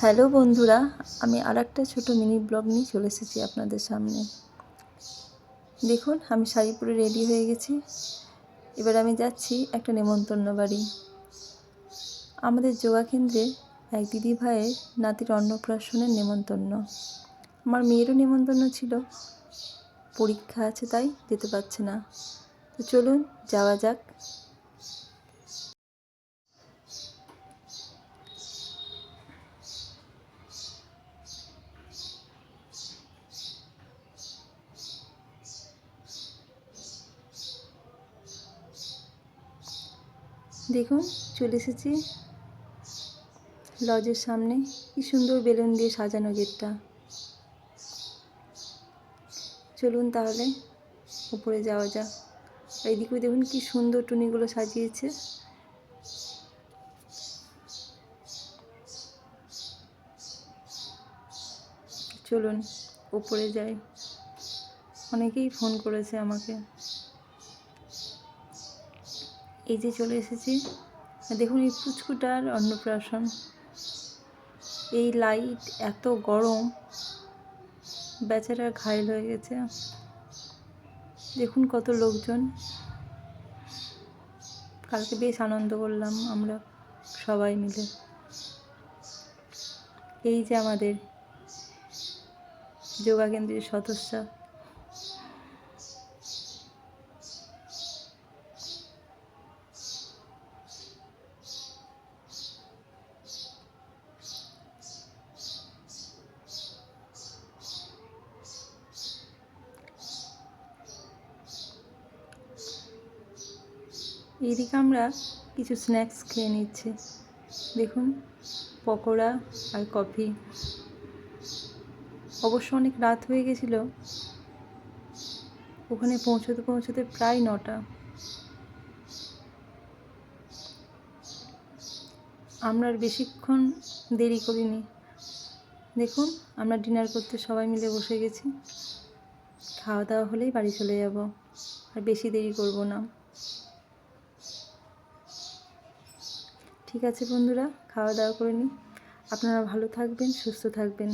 Hello বন্ধুরা, আমি আর একটা ছোটো মিনি ব্লগ নিয়ে চলে এসেছি আপনাদের সামনে। দেখুন, আমি শাড়ি পরে রেডি হয়ে গেছি। এবার আমি যাচ্ছি একটা নেমন্তন্ন বাড়ি। আমাদের যোগা কেন্দ্রে এক দিদি ভাইয়ের নাতির অন্নপ্রাশনের নেমন্তন্ন। আমার মেয়েরও নেমন্তন্ন ছিল। পরীক্ষা আছে তাই যেতে পারছে না। তো চলুন, যাওয়া যাক। দেখুন, চলে এসেছি লজের সামনে। কি সুন্দর বেলুন দিয়ে সাজানো গেটটা। চলুন তাহলে উপরে যাওয়া যাক। এদিকে দেখুন কি সুন্দর টুনিগুলো সাজিয়েছে। চলুন, উপরে যাই। অনেকেই ফোন করেছে আমাকে। এই যে চলে এসেছি। দেখুন এই পুচকুটার অন্নপ্রাশন। এই লাইট এত গরম। বেচারা ঘায়ল হয়ে গেছে। দেখুন কত লোকজন। কালকে বেশ আনন্দ করলাম আমরা সবাই মিলে। এই যে আমাদের যোগা কেন্দ্রের সদস্যা। এইদিকে আমরা কিছু স্ন্যাক্স খেয়ে নিচ্ছি। দেখুন, পকোড়া আর কফি অবশ্য অনেক রাত হয়ে গেছিল। ওখানে পৌঁছতে পৌঁছতে প্রায় নটা। আমরা আর বেশিক্ষণ দেরি করিনি। দেখুন, আমরা ডিনার করতে সবাই মিলে বসে গেছি। খাওয়া দাওয়া হলেই বাড়ি চলে যাব। আর বেশি দেরি করব না। ঠিক আছে বন্ধুরা খাওয়া দাওয়া করে নিই। আপনারা ভালো থাকবেন সুস্থ থাকবেন।